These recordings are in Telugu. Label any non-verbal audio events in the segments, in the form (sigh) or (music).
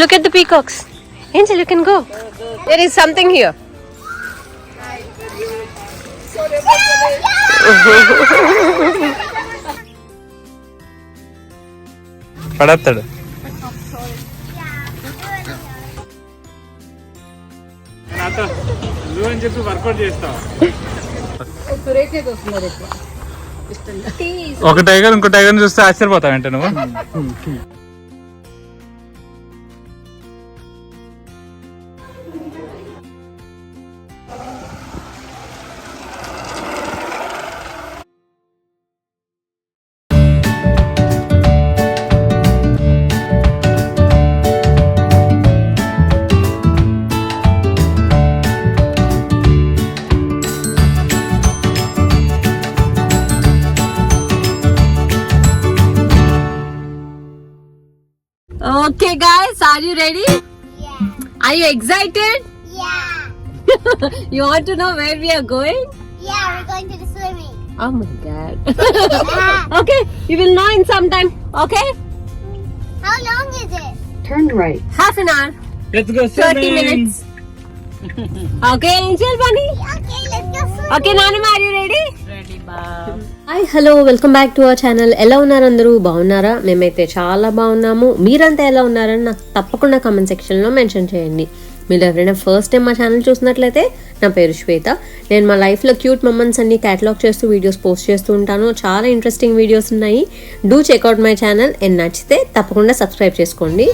Look at the peacocks. Angel, you can go. There is something here. నువ్వు అని చెప్పి వర్కౌట్ చేస్తావు ఒక టైగర్ ఇంకో టైగర్ చూస్తే ఆశ్చర్యపోతావు అంటే నువ్వు Are you ready? Yeah. Are you excited? Yeah. (laughs) you want to know where we are going? Yeah, we're going to the swimming. Oh my god. (laughs) okay, you will know in some time. Okay? How long is it? Turn right. Half an hour. Let's go swimming. 30 minutes. okay, Angel Bunny? Okay, let's go swimming. Okay, Nanima, are you ready? Ready, Bob. Hi hello welcome back to our channel ఎలా ఉన్నారు అందరూ? బాగున్నారా? మేమైతే చాలా బాగున్నాము. మీరంతా ఎలా ఉన్నారని నాకు తప్పకుండా కామెంట్ సెక్షన్లో మెన్షన్ చేయండి. మీరు ఎవరైనా ఫస్ట్ టైం మా ఛానల్ చూసినట్లయితే నా పేరు శ్వేత. నేను మా లైఫ్లో క్యూట్ మొమెంట్స్ అన్ని క్యాటలాగ్ చేస్తూ వీడియోస్ పోస్ట్ చేస్తూ ఉంటాను. చాలా ఇంట్రెస్టింగ్ వీడియోస్ ఉన్నాయి. Do check out my channel and నచ్చితే తప్పకుండా సబ్స్క్రైబ్ చేసుకోండి.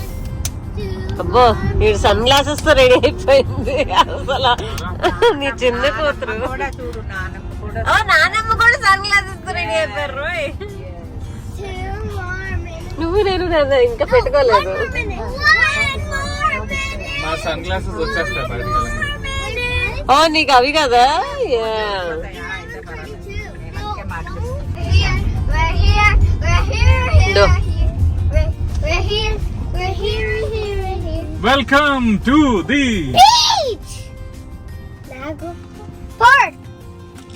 అబ్బో మీరు సన్ గ్లాసెస్తో రెడీ అయిపోయింది. అసలు నీ చిన్న కూతురు. ఓ నానమ్మ కూడా సన్ గ్లాసెస్ రెడీ అయిపోయారు రోయ్. Two more minutes. నువ్వు నేను నాన్న ఇంకా పెట్టుకోలేదు One more minute. One more minute. మా సన్ గ్లాసెస్ వచ్చేస్తాయి బయటకు One more minute. ఓ నీకు అవి కదా Yeah. We're here, we're here, we're here, No. we're here, we're here, we're here, we're here, we're here. Welcome to the Park!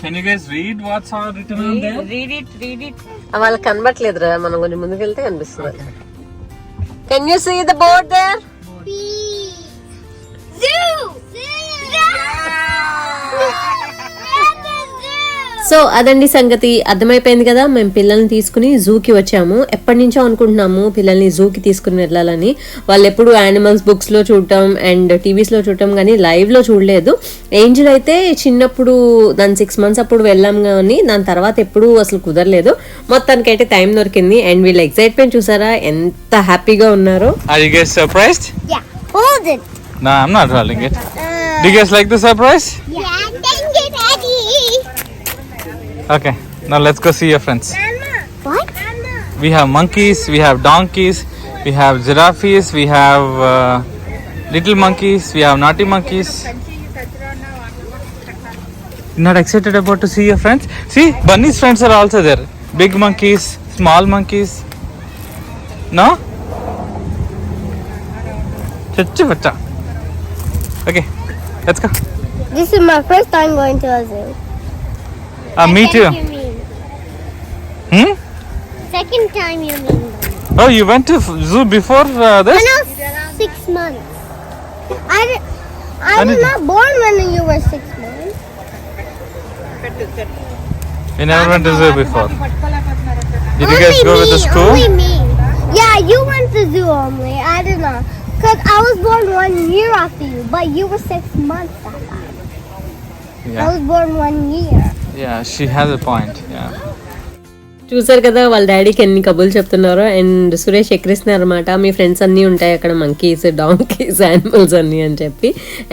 Can you guys read what's are written on there Read it, read it. ఆ, వాళ్ళకి కనబట్లేదురా మనం కొంచెం ముందుకు వెళ్తే కనిపిస్తుంది can you see the board there so అదండి సంగతి అర్థమైపోయింది కదా మేము పిల్లల్ని తీసుకుని జూకి వచ్చాము ఎప్పటి నుంచో అనుకుంటున్నాము పిల్లల్ని జూకి తీసుకుని వెళ్ళాలని వాళ్ళు ఎప్పుడు యానిమల్స్ బుక్స్లో చూడటం అండ్ టీవీస్లో చూడటం కానీ లైవ్లో చూడలేదు ఏంజిల్ అయితే చిన్నప్పుడు దాని సిక్స్ మంత్స్ అప్పుడు వెళ్ళాం కానీ దాని తర్వాత ఎప్పుడూ అసలు కుదరలేదు మొత్తానికైతే టైం దొరికింది అండ్ వీళ్ళ ఎక్సైట్మెంట్ చూసారా ఎంత హ్యాపీగా ఉన్నారో. No, I'm not holding it. Uh, Do you guys like the surprise? yeah. Okay, now let's go see your friends. What? We have monkeys, we have donkeys, we have giraffes, we have uh, little monkeys, we have naughty monkeys. Not excited about to see your friends? See, Bunny's friends are also there. Big monkeys, small monkeys. No? Okay, let's go. This is my first time going to a zoo. Uh, me too. Hmm? Second time you mean. Oh, you went to zoo before uh, this? When I was six months. I, I was not born when you were six months. You never went to zoo before. Did you only guys go me, with the school? Only me. Yeah, you went to zoo only. I did not. Know. Because I was born one year after you, but you were six months that time. I was born one year. Yeah, she has a point. Yeah. చూసారు కదా వాళ్ళ డాడీకి ఎన్ని కబుర్లు చెప్తున్నారో. అండ్ సురేష్ ఎక్కిరిస్తున్నారు అనమాట మీ ఫ్రెండ్స్ అన్నీ ఉంటాయి అక్కడ మంకీస్ డాంకీస్ యానిమల్స్ అన్నీ అని చెప్పి.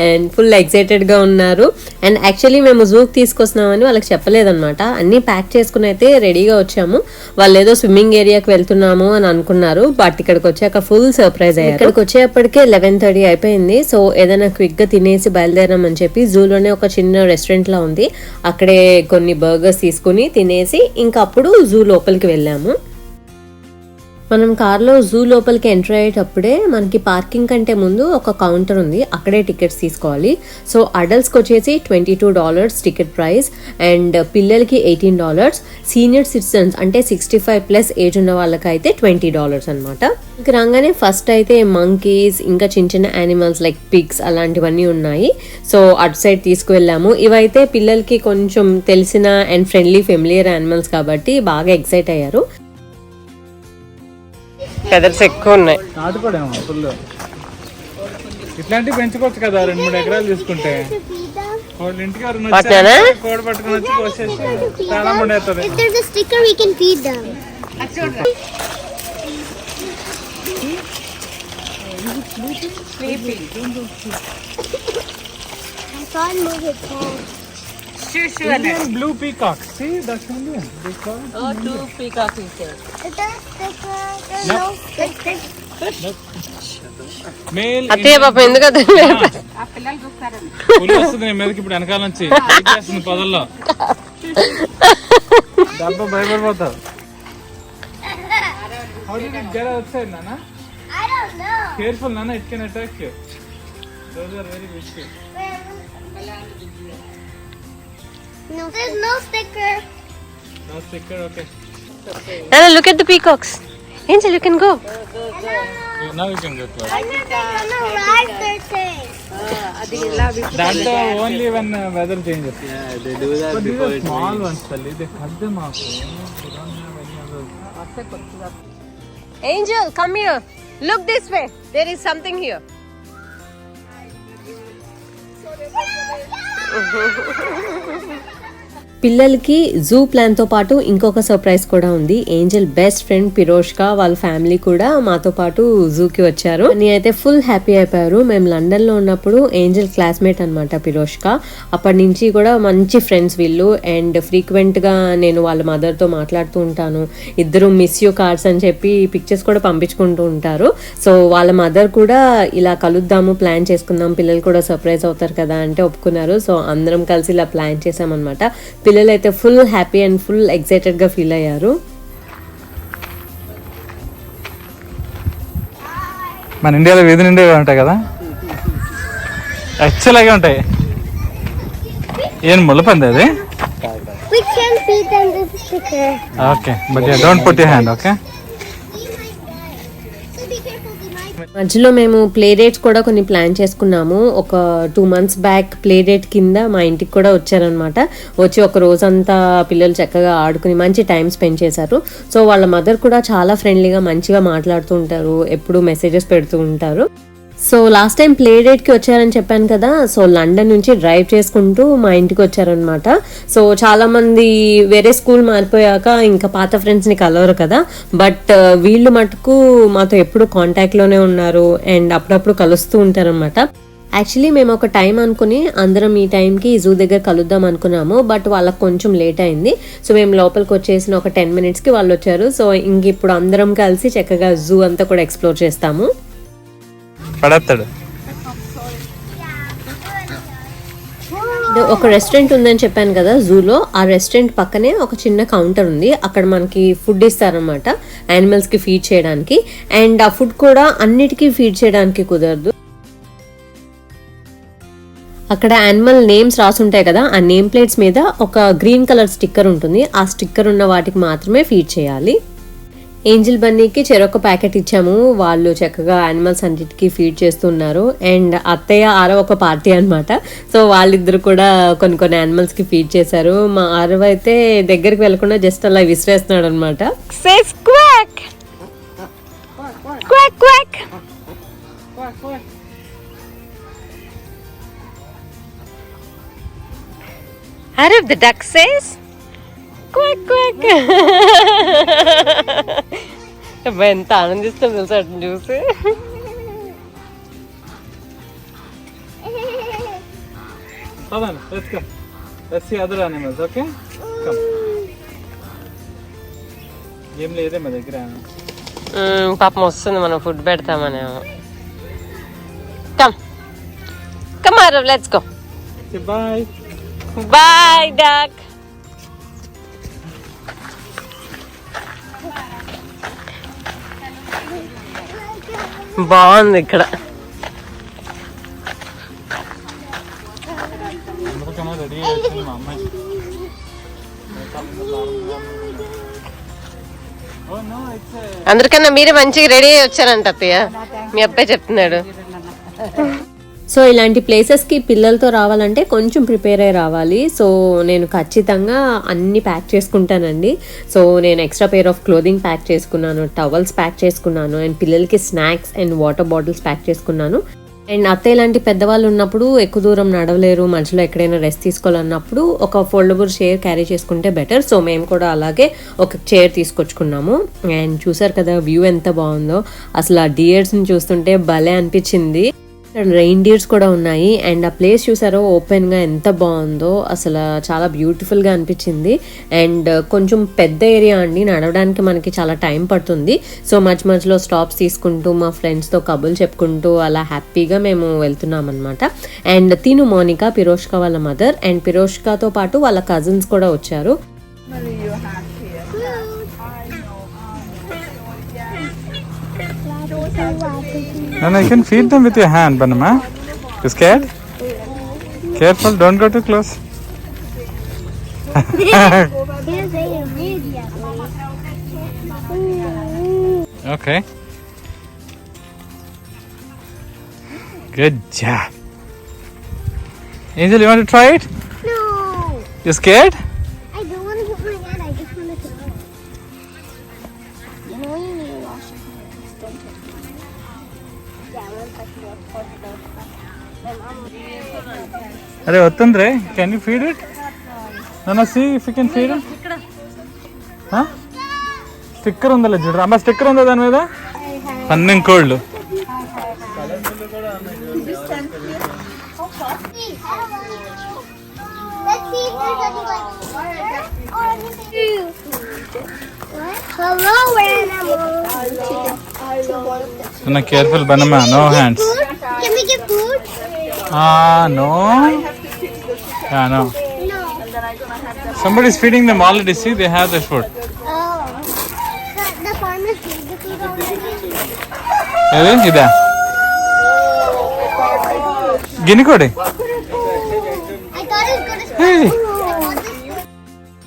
అండ్ ఫుల్ ఎక్సైటెడ్గా ఉన్నారు. అండ్ యాక్చువల్లీ మేము జూకి తీసుకొస్తున్నామని వాళ్ళకి చెప్పలేదన్నమాట. అన్నీ ప్యాక్ చేసుకుని అయితే రెడీగా వచ్చాము. వాళ్ళు ఏదో స్విమ్మింగ్ ఏరియాకి వెళ్తున్నాము అని అనుకున్నారు. బట్ ఇక్కడికి వచ్చాక ఫుల్ సర్ప్రైజ్ అయ్యారు. ఇక్కడికి వచ్చేప్పటికే లెవెన్ థర్టీ అయిపోయింది. సో ఏదైనా క్విక్గా తినేసి బయలుదేరామని చెప్పి జూలోనే ఒక చిన్న రెస్టారెంట్ లా ఉంది. అక్కడే కొన్ని బర్గర్స్ తీసుకుని తినేసి ఇంకా అప్పుడు జూ లోపలికి వెళ్ళాము. మనం కార్లో జూ లోపలికి ఎంటర్ అయ్యేటప్పుడే మనకి పార్కింగ్ కంటే ముందు ఒక కౌంటర్ ఉంది. అక్కడే టికెట్స్ తీసుకోవాలి. సో అడల్ట్స్కి వచ్చేసి twenty two dollars ticket price and పిల్లలకి ఎయిటీన్ డాలర్స్. సీనియర్ సిటిజన్స్ అంటే సిక్స్టీ ఫైవ్ ప్లస్ ఏజ్ ఉన్న వాళ్ళకైతే ట్వంటీ డాలర్స్ అనమాట ఇంక రాగానే ఫస్ట్ అయితే మంకీస్ ఇంకా చిన్న చిన్న యానిమల్స్ లైక్ పిగ్స్ అలాంటివన్నీ ఉన్నాయి. సో అటు సైడ్ తీసుకువెళ్ళాము. ఇవైతే పిల్లలకి కొంచెం తెలిసిన అండ్ ఫ్రెండ్లీ ఫెమిలియర్ యానిమల్స్ కాబట్టి బాగా ఎక్సైట్ అయ్యారు. ఫెదర్స్ ఎక్కువ ఉన్నాయి. నాటుకోడేమో ఫుల్ ఇట్లాంటివి పెంచుకోవచ్చు కదా రెండు మూడు ఎకరాలు తీసుకుంటే. వాళ్ళ ఇంటికి ఎవరైనా పట్టానా? వచ్చారంటే కోడి పట్టుకుని వచ్చి కోసేసి చాలా it its head. Blue peacock see that's Indian peacock Is there. Male పాప ఎందుకు అత్తయ్య పులి వస్తుంది నీ మీదకి ఇప్పుడు వెనకాల నుంచి చేస్తుంది పొదల్లో డబ్బా. Careful, Nana, it can attack you. Those are very risky. No, there's no sticker. No sticker, okay. okay. Look at the peacocks. Angel, you can go. Go, go, go. Now you can go close. I'm gonna ride their thing. Ah, That's the only when uh, weather changes. Yeah, they do that but before these are small ones, Pally. They cut them off. You know? They don't have any other. Angel, come here. Look this way. There is something here. (laughs) (laughs) పిల్లలకి జూ ప్లాన్తో పాటు ఇంకొక సర్ప్రైజ్ కూడా ఉంది. ఏంజల్ బెస్ట్ ఫ్రెండ్ పిరోష్కా వాళ్ళ ఫ్యామిలీ కూడా మాతో పాటు జూకి వచ్చారు. అయితే ఫుల్ హ్యాపీ అయిపోయారు. మేము లండన్లో ఉన్నప్పుడు ఏంజల్ క్లాస్మేట్ అనమాట పిరోష్కా అప్పటి నుంచి కూడా మంచి ఫ్రెండ్స్ వీళ్ళు. అండ్ ఫ్రీక్వెంట్గా నేను వాళ్ళ మదర్తో మాట్లాడుతూ ఉంటాను. ఇద్దరు మిస్ యూ కార్డ్స్ అని చెప్పి పిక్చర్స్ కూడా పంపించుకుంటూ ఉంటారు. సో వాళ్ళ మదర్ కూడా ఇలా కలుద్దాము ప్లాన్ చేసుకుందాం పిల్లలు కూడా సర్ప్రైజ్ అవుతారు కదా అంటే ఒప్పుకున్నారు. సో అందరం కలిసి ఇలా ప్లాన్ చేసామన్నమాట. పిల్లలు అయితే ఫుల్ హ్యాపీ అండ్ ఫుల్ ఎక్సైటెడ్గా ఫీల్ అయ్యారు. మన ఇండియాలో వీధి నిండే ఉంటాయి కదా? యాక్చువల్గా ఉంటాయి. ఏం ముళ్ళపంది అది. Okay but don't put you hand okay మధ్యలో మేము ప్లే డేట్స్ కూడా కొన్ని ప్లాన్ చేసుకున్నాము. ఒక two months back play date కింద మా ఇంటికి కూడా వచ్చారనమాట వచ్చి ఒక రోజంతా పిల్లలు చక్కగా ఆడుకుని మంచి టైం స్పెండ్ చేశారు. సో వాళ్ళ మదర్ కూడా చాలా ఫ్రెండ్లీగా మంచిగా మాట్లాడుతూ ఉంటారు. ఎప్పుడు మెసేజెస్ పెడుతూ ఉంటారు. సో లాస్ట్ టైం ప్లే డేట్కి వచ్చారని చెప్పాను కదా సో లండన్ నుంచి డ్రైవ్ చేసుకుంటూ మా ఇంటికి వచ్చారనమాట సో చాలామంది వేరే స్కూల్ మారిపోయాక ఇంకా పాత ఫ్రెండ్స్ని కలవరు కదా. బట్ uh, వీళ్ళు మటుకు మాతో ఎప్పుడు కాంటాక్ట్లోనే ఉన్నారు అండ్ అప్పుడప్పుడు కలుస్తూ ఉంటారనమాట యాక్చువల్లీ మేము ఒక టైం అనుకుని అందరం ఈ టైంకి జూ దగ్గర కలుద్దాం అనుకున్నాము బట్ వాళ్ళకి కొంచెం లేట్ అయింది. సో మేము లోపలికి వచ్చేసిన ఒక టెన్ మినిట్స్కి వాళ్ళు వచ్చారు. సో ఇంక ఇప్పుడు అందరం కలిసి చక్కగా జూ అంతా కూడా ఎక్స్ప్లోర్ చేస్తాము. పడేస్తాడు. ఒక రెస్టారెంట్ ఉందని చెప్పాను కదా జూలో. ఆ రెస్టారెంట్ పక్కనే ఒక చిన్న కౌంటర్ ఉంది. అక్కడ మనకి ఫుడ్ ఇస్తారనమాట యానిమల్స్కి ఫీడ్ చేయడానికి. అండ్ ఆ ఫుడ్ కూడా అన్నిటికీ ఫీడ్ చేయడానికి కుదరదు. అక్కడ యానిమల్ నేమ్స్ రాసుంటాయి కదా ఆ నేమ్ ప్లేట్స్ మీద ఒక గ్రీన్ కలర్ స్టిక్కర్ ఉంటుంది. ఆ స్టిక్కర్ ఉన్న వాటికి మాత్రమే ఫీడ్ చేయాలి. ఏంజిల్ బన్నీకి చెరొక ప్యాకెట్ ఇచ్చాము. వాళ్ళు చక్కగా యానిమల్స్ అన్నిటికీ ఫీడ్ చేస్తున్నారు. అండ్ అత్తయ్య ఆరవ ఒక పార్టీ అనమాట సో వాళ్ళిద్దరు కూడా కొన్ని కొన్ని యానిమల్స్కి ఫీడ్ చేశారు. మా ఆరవ అయితే దగ్గరికి వెళ్ళకుండా జస్ట్ అలా విసిరేస్తున్నాడు అనమాట సేఫ్ క్వాక్ క్వాక్ క్వాక్ అరే ద సేస్ క్వాక్ క్వాక్ అబ్బా, ఎంత ఆనందిస్తాం తెలుసా అటు చూసి? Hold let's go. Let's see other animals, okay? Come. ఏం లేదే మా దగ్గర. మ్మ్, పాపం వస్తుంది మనం food పెడతామనేమో. Come come Aarav let's go bye bye duck బాగుంది ఇక్కడ. అందరికన్నా మీరే మంచిగా రెడీ అయ్యి వచ్చారంట అత్తయ్య. మీ అబ్బాయి చెప్తున్నాడు. (laughs) (laughs) సో ఇలాంటి ప్లేసెస్కి పిల్లలతో రావాలంటే కొంచెం ప్రిపేర్ అయి రావాలి. సో నేను ఖచ్చితంగా అన్ని ప్యాక్ చేసుకుంటానండి. సో నేను extra pair of clothing pack చేసుకున్నాను టవల్స్ ప్యాక్ చేసుకున్నాను అండ్ పిల్లలకి snacks and water bottles pack చేసుకున్నాను. అండ్ అత్తయ్య లాంటి పెద్దవాళ్ళు ఉన్నప్పుడు ఎక్కువ దూరం నడవలేరు మధ్యలో ఎక్కడైనా రెస్ట్ తీసుకోవాలన్నప్పుడు ఒక ఫోల్డబుల్ చైర్ క్యారీ చేసుకుంటే బెటర్ సో మేము కూడా అలాగే ఒక చైర్ తీసుకొచ్చుకున్నాము. అండ్ చూసారు కదా వ్యూ ఎంత బాగుందో. అసలు ఆ డియర్స్ని చూస్తుంటే భలే అనిపించింది. రెయిన్ డియర్స్ కూడా ఉన్నాయి. అండ్ ఆ ప్లేస్ చూసారో? ఓపెన్గా ఎంత బాగుందో. అసలు చాలా బ్యూటిఫుల్గా అనిపించింది. అండ్ కొంచెం పెద్ద ఏరియా అండి. నడవడానికి మనకి చాలా టైం పడుతుంది. సో మధ్య మధ్యలో స్టాప్స్ తీసుకుంటూ మా ఫ్రెండ్స్తో కబుర్లు చెప్పుకుంటూ అలా హ్యాపీగా మేము వెళ్తున్నాం అనమాట అండ్ తిను మోనిక పిరోష్క వాళ్ళ మదర్ అండ్ పిరోష్కతో పాటు వాళ్ళ కజిన్స్ కూడా వచ్చారు. And I can feed them with your hand, Banama. You scared? Careful, don't go too close. Here's a immediately. Okay. Good job. Angel, you want to try it? No, You scared? అరే వస్తుందిరే. కెన్ యూ ఫీడ్ ఇట్ నన్ను see if you can feed sticker ఉందా చూడరా అమ్మ స్టిక్కర్ ఉందా దాని మీద? పన్నెం కోళ్ళు. Let's see Hello, animal. Now careful, banana. No hands. Can we get food? Ah, no. Yeah, no. No. Somebody's feeding them already. See, they have their food. Oh. The, the the food already. Guinea code. I thought it was going to. Hey.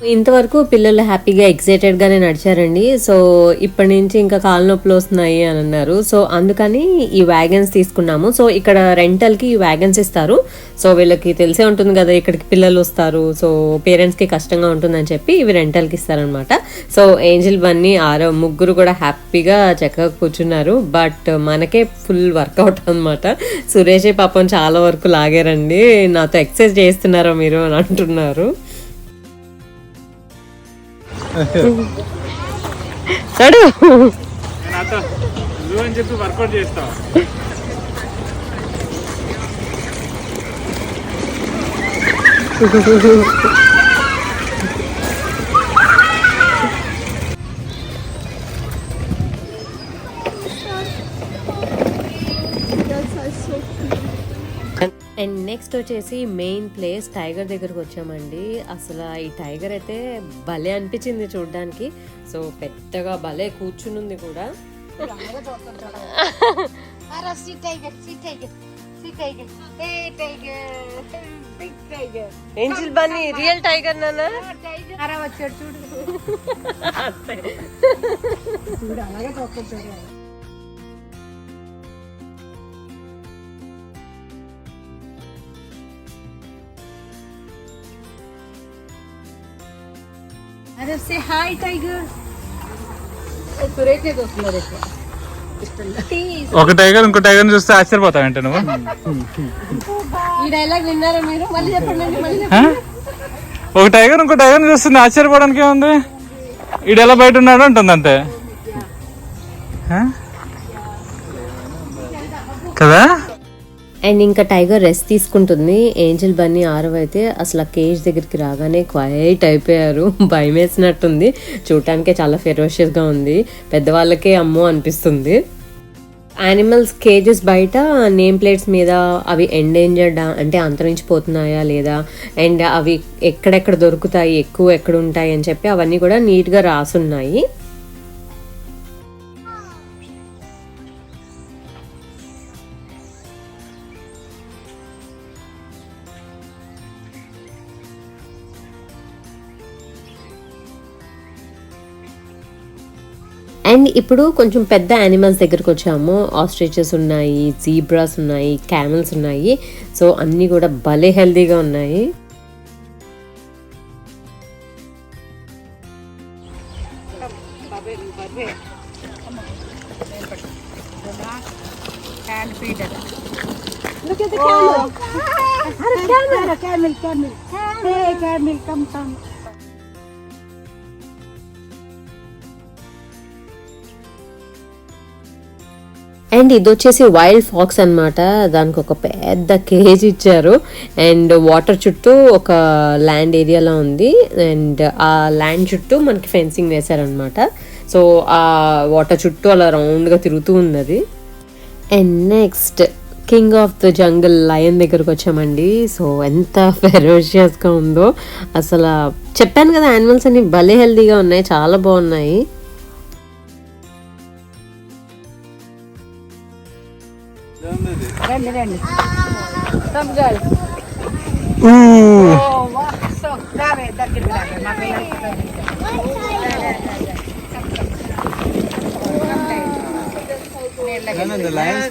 ఇంతవరకు పిల్లలు హ్యాపీగా ఎక్సైటెడ్గానే నడిచారండి. సో ఇప్పటి నుంచి ఇంకా కాలు నొప్పులు వస్తున్నాయి అని అన్నారు. సో అందుకని ఈ వ్యాగన్స్ తీసుకున్నాము. సో ఇక్కడ రెంటల్కి ఈ వ్యాగన్స్ ఇస్తారు. సో వీళ్ళకి తెలిసే ఉంటుంది కదా ఇక్కడికి పిల్లలు వస్తారు. సో పేరెంట్స్కి కష్టంగా ఉంటుందని చెప్పి ఇవి రెంటల్కి ఇస్తారనమాట సో ఏంజిల్ బన్నీ ఆరో ముగ్గురు కూడా హ్యాపీగా చక్కగా కూర్చున్నారు. బట్ మనకే ఫుల్ వర్కౌట్ అనమాట సురేష్ పాపం చాలా వరకు లాగారండి. నాతో ఎక్సర్సైజ్ చేస్తున్నారా మీరు అని అంటున్నారు. నడు అని చెప్పి వర్కౌట్ చేస్తావా? అండ్ (laughs) నెక్స్ట్ వచ్చేసి మెయిన్ ప్లేస్ టైగర్ దగ్గరకు వచ్చామండి. అసలు ఈ టైగర్ అయితే భలే అనిపించింది చూడడానికి. సో పెద్దగా భలే కూర్చునుంది కూడా. (laughs) see tiger, see tiger. Hey tiger, (laughs) Angel Bunny real tiger ఒక టైగర్ ఇంకో టైగర్ చూస్తే ఆశ్చర్యపోతావంటే నువ్వు? (laughs) ఈ డైలాగ్ విన్నారా మీరు? మళ్ళీ చెప్పండి మళ్ళీ? ఒక టైగర్ ఇంకో టైగర్ చూస్తుంది ఆశ్చర్యపోవడానికి ఏముంది? ఈడు ఎలా బయట ఉన్నాడు అంటుంది అంతే. అండ్ ఇంకా టైగర్ రెస్ట్ తీసుకుంటుంది. ఏంజల్ బన్నీ ఆరవ్ అయితే అసలు ఆ కేజ్ దగ్గరికి రాగానే క్వైట్ అయిపోయారు. (laughs) భయం వేసినట్టుంది చూడటానికే చాలా ఫెరోషియస్గా ఉంది. పెద్దవాళ్ళకే అమ్మో అనిపిస్తుంది. యానిమల్స్ కేజెస్ బయట నేమ్ ప్లేట్స్ మీద అవి ఎండేంజర్డ్ అంటే అంతరించిపోతున్నాయా లేదా? అండ్ అవి ఎక్కడెక్కడ దొరుకుతాయి? ఎక్కువ ఎక్కడ ఉంటాయి? అని చెప్పి అవన్నీ కూడా నీట్గా రాసున్నాయి. అండ్ ఇప్పుడు కొంచెం పెద్ద యానిమల్స్ దగ్గరికి వచ్చాము ఆస్ట్రిచెస్ ఉన్నాయి జీబ్రాస్ ఉన్నాయి క్యామెల్స్ ఉన్నాయి సో అన్నీ కూడా భలే హెల్తీగా ఉన్నాయి Look at the camel. camel. camel, camel. Hey, camel, come, come. And ఇది వచ్చేసి వైల్డ్ ఫాక్స్ అన్నమాట. దానికి ఒక పెద్ద కేజ్ ఇచ్చారు. అండ్ వాటర్ చుట్టూ ఒక ల్యాండ్ ఏరియాలో ఉంది. అండ్ ఆ ల్యాండ్ చుట్టూ మనకి ఫెన్సింగ్ వేశారనమాట సో ఆ వాటర్ చుట్టూ అలా రౌండ్గా తిరుగుతూ ఉంది అది and next king of the jungle lion దగ్గరకు వచ్చామండి. సో ఎంత ఫెరోషియస్గా ఉందో. అసలు చెప్పాను కదా యానిమల్స్ అన్ని భలే హెల్తీగా ఉన్నాయి చాలా బాగున్నాయి.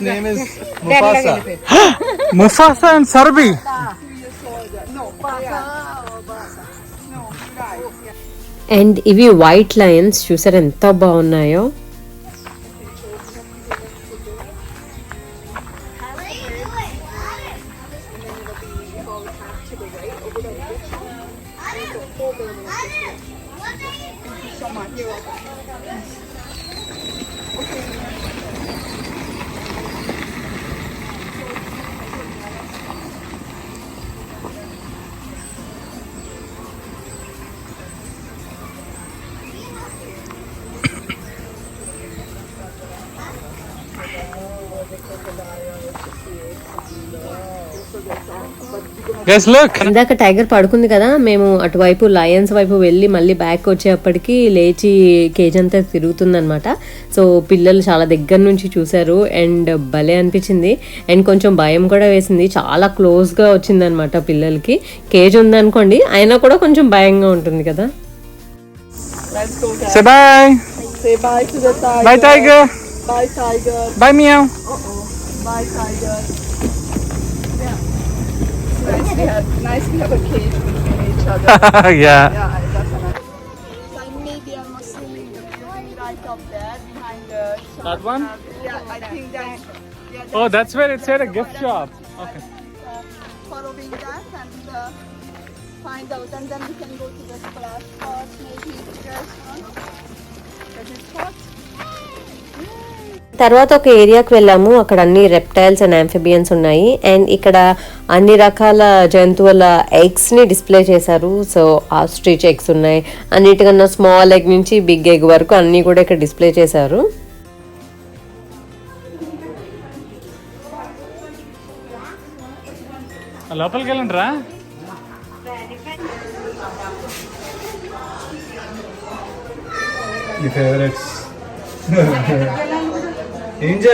Name is Mufasa. Mufasa and Sarbi. And ఇవి వైట్ లయన్స్ చూసారు ఎంత బాగున్నాయో ఇందాక టైగర్ పడుకుంది కదా మేము అటువైపు లయన్స్ వైపు వెళ్ళి మళ్ళీ బ్యాక్ వచ్చేప్పటికి లేచి కేజ్ అంతా తిరుగుతుందన్నమాట సో పిల్లలు చాలా దగ్గర నుంచి చూశారు అండ్ భలే అనిపించింది అండ్ కొంచెం భయం కూడా వేసింది చాలా క్లోజ్గా వచ్చిందనమాట పిల్లలకి కేజ్ ఉందనుకోండి అయినా కూడా కొంచెం భయంగా ఉంటుంది కదా Say bye. Say bye to the tiger. Bye, tiger. Bye, tiger. Bye, meow. Bye, tiger. Yeah. Nice we have, nice we a cage between each other. (laughs) yeah. Yeah, that's a nice. Finally, they are muscling the beauty right up there behind the shop. That one? Yeah, I think that's, yeah, Oh, that's where it said a gift shop. Okay. uh, following that and uh, find out and then we can go to the splash spot maybe if you guys want. Does it hot? తర్వాత ఒక ఏరియాకి వెళ్ళాము. అక్కడ అన్ని రెప్టైల్స్ అండ్ ఆంఫిబియన్స్ ఉన్నాయి. అండ్ ఇక్కడ అన్ని రకాల జంతువుల ఎగ్స్ని డిస్ప్లే చేశారు. సో ఆస్ట్రిచ్ ఎగ్స్ ఉన్నాయి. అన్నిటికన్నా స్మాల్ ఎగ్ నుంచి బిగ్ ఎగ్ వరకు అన్ని కూడా ఇక్కడ డిస్ప్లే చేశారు. లోపలికి వెళ్ళండి రా. మీ (laughs) ఫేవరెట్స్ ఏం చే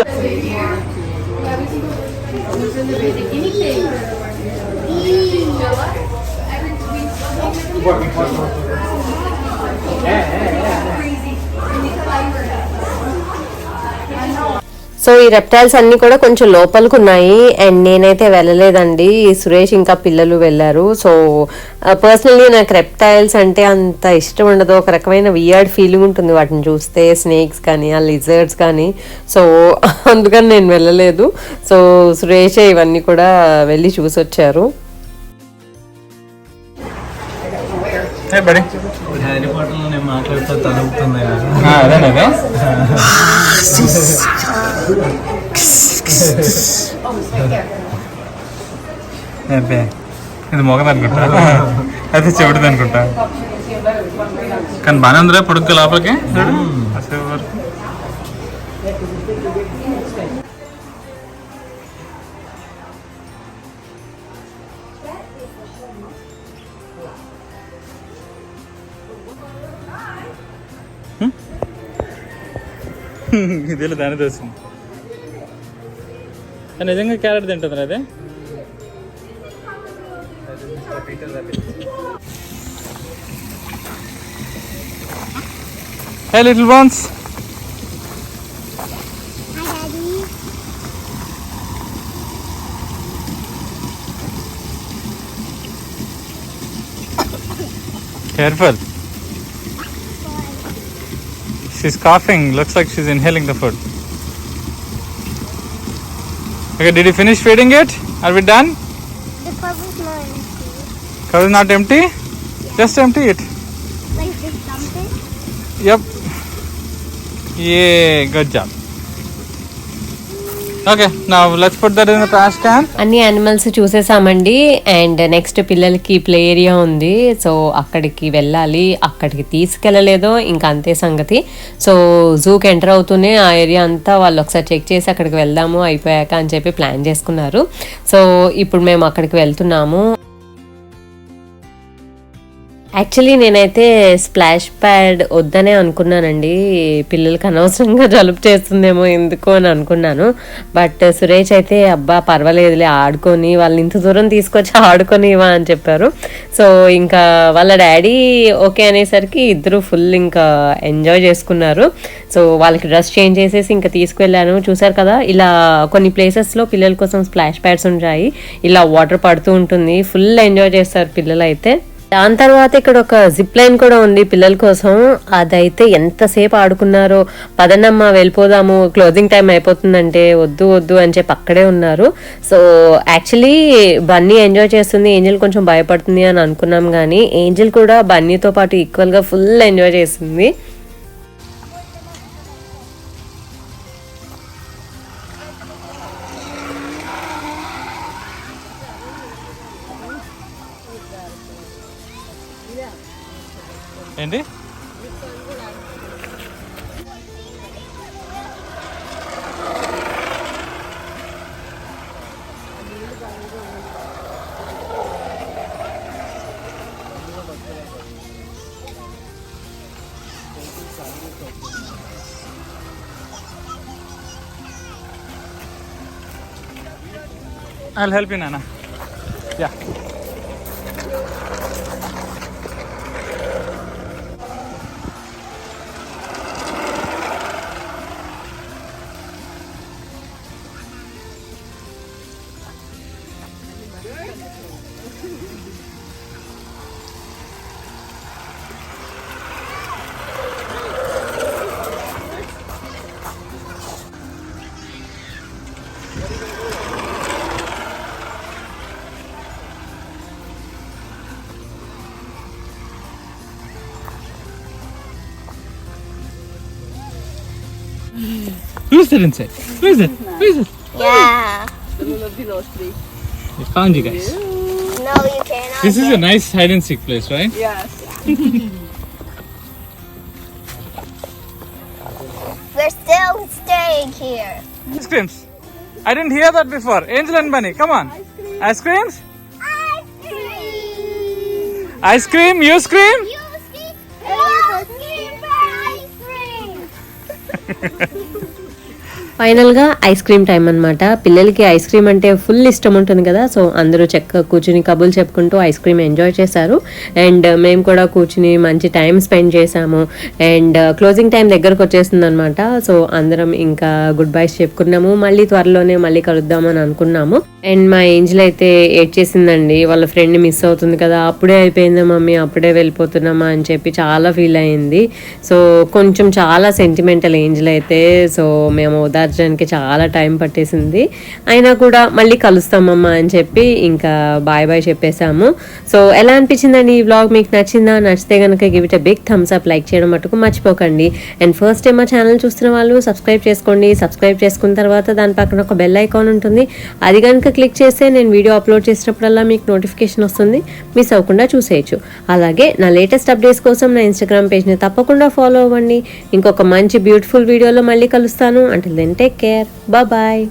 సో ఈ రెప్టైల్స్ అన్ని కూడా కొంచెం లోపలికి ఉన్నాయి అండ్ నేనైతే వెళ్ళలేదండి. సురేష్ ఇంకా పిల్లలు వెళ్ళారు. సో పర్సనల్లీ నాకు రెప్టైల్స్ అంటే అంత ఇష్టం ఉండదు. ఒక రకమైన వియర్డ్ ఫీలింగ్ ఉంటుంది వాటిని చూస్తే. స్నేక్స్ కానీ ఆ లిజర్డ్స్ కానీ. సో (laughs) అందుకని నేను వెళ్ళలేదు. సో సురేష్ ఇవన్నీ కూడా వెళ్ళి చూసి వచ్చారు (laughs) (laughs) హే ఇది మొగది అనుకుంటా. అది చెవిటిది అనుకుంటా. కానీ బాగానే ఉందిరా పొడుగ్గా లోపలికి. చూడు అసలు వరకు దాని దోసింది. అది నిజంగా క్యారెట్ తింటుంది అదే Hey little ones. Careful. She's coughing. Looks like she's inhaling the food. Okay, did you finish feeding it? Are we done? The cover's not empty. Cover is not empty? Just empty it. Like this something? Yep. Yeah, good job. Okay, now let's అన్ని యానిమల్స్ చూసేసామండి. అండ్ నెక్స్ట్ పిల్లలకి ప్లే ఏరియా ఉంది. సో అక్కడికి వెళ్ళాలి. అక్కడికి తీసుకెళ్ళలేదో. ఇంకా అంతే సంగతి. సో జూకి ఎంటర్ అవుతూనే ఆ ఏరియా అంతా వాళ్ళు ఒకసారి చెక్ చేసి అక్కడికి వెళ్దాము అయిపోయాక అని చెప్పి ప్లాన్ చేసుకున్నారు. సో ఇప్పుడు మేము అక్కడికి వెళ్తున్నాము. యాక్చువల్లీ నేనైతే స్ప్లాష్ ప్యాడ్ వద్దనే అనుకున్నానండి. పిల్లలకి అనవసరంగా జలుబు చేస్తుందేమో ఎందుకు అని అనుకున్నాను. బట్ సురేష్ అయితే అబ్బా పర్వాలేదులే ఆడుకొని వాళ్ళని ఇంత దూరం తీసుకొచ్చి ఆడుకొని ఇవా అని చెప్పారు. సో ఇంకా వాళ్ళ డాడీ ఓకే అనేసరికి ఇద్దరు ఫుల్ ఇంకా ఎంజాయ్ చేసుకున్నారు. సో వాళ్ళకి డ్రెస్ చేంజ్ చేసేసి ఇంకా తీసుకువెళ్ళాను. చూసారు కదా ఇలా కొన్ని ప్లేసెస్లో పిల్లల కోసం స్ప్లాష్ ప్యాడ్స్ ఉంటాయి. ఇలా వాటర్ పడుతూ ఉంటుంది. ఫుల్ ఎంజాయ్ చేస్తారు పిల్లలు అయితే దాని తర్వాత ఇక్కడ ఒక జిప్ లైన్ కూడా ఉంది పిల్లల కోసం. అదైతే ఎంతసేపు ఆడుకున్నారో. పదనమ్మ వెళ్ళిపోదాము క్లోజింగ్ టైం అయిపోతుందంటే వద్దు వద్దు అని చెప్పి అక్కడే ఉన్నారు. సో యాక్చువల్లీ బన్నీ ఎంజాయ్ చేస్తుంది. ఏంజల్ కొంచెం భయపడుతుంది అని అనుకున్నాం కానీ ఏంజల్ కూడా బన్నీతో పాటు ఈక్వల్గా ఫుల్ ఎంజాయ్ చేసింది ఏంటి I'll help you, Nana. Yeah. That inside? Who is it? Who is it? Yeah. I found you guys. No, you cannot. This is a nice hide and seek place, right? Yes. (laughs) We're still staying here. Ice creams. I didn't hear that before. Angel and Bunny, come on. Ice creams? Ice cream. Ice cream? You scream? You see? You see for ice cream. (laughs) ఫైనల్గా ఐస్ క్రీమ్ టైం అనమాట పిల్లలకి ఐస్ క్రీమ్ అంటే ఫుల్ ఇష్టం ఉంటుంది కదా సో అందరూ చక్కగా కూర్చుని కబుర్లు చెప్పుకుంటూ ఐస్ క్రీమ్ ఎంజాయ్ చేశారు. అండ్ మేము కూడా కూర్చుని మంచి టైం స్పెండ్ చేశాము. అండ్ క్లోజింగ్ టైం దగ్గరకు వచ్చేసింది అనమాట సో అందరం ఇంకా గుడ్ బైస్ చెప్పుకున్నాము. మళ్ళీ త్వరలోనే మళ్ళీ కలుద్దామని అనుకున్నాము. అండ్ మా ఏంజిల్ అయితే ఏడ్ చేసిందండి. వాళ్ళ ఫ్రెండ్ మిస్ అవుతుంది కదా అప్పుడే అయిపోయిందా మమ్మీ అప్పుడే వెళ్ళిపోతున్నామా అని చెప్పి చాలా ఫీల్ అయింది. సో కొంచెం చాలా సెంటిమెంటల్ ఏంజిల్ అయితే సో మేము ఓదార్చడానికి చాలా టైం పట్టేసింది. అయినా కూడా మళ్ళీ కలుస్తామమ్మా అని చెప్పి ఇంకా బాయ్ బాయ్ చెప్పేశాము. సో ఎలా అనిపించిందండి ఈ వ్లాగ్ మీకు నచ్చిందా? నచ్చితే కనుక give it big thumbs up like చేయడం మటుకు మర్చిపోకండి. అండ్ ఫస్ట్ టైం మా ఛానల్ చూస్తున్న వాళ్ళు సబ్స్క్రైబ్ చేసుకోండి. సబ్స్క్రైబ్ చేసుకున్న తర్వాత దాని పక్కన ఒక బెల్ ఐకాన్ ఉంటుంది. అది కనుక క్లిక్ చేస్తే నేను వీడియో అప్లోడ్ చేసినప్పుడల్లా మీకు నోటిఫికేషన్ వస్తుంది. మిస్ అవ్వకుండా చూసేయచ్చు. అలాగే నా లేటెస్ట్ అప్డేట్స్ కోసం నా ఇన్స్టాగ్రామ్ పేజ్ని తప్పకుండా ఫాలో అవ్వండి. ఇంకొక మంచి బ్యూటిఫుల్ వీడియోలో మళ్ళీ కలుస్తాను. అంటే దెన్ టేక్ కేర్ బాయ్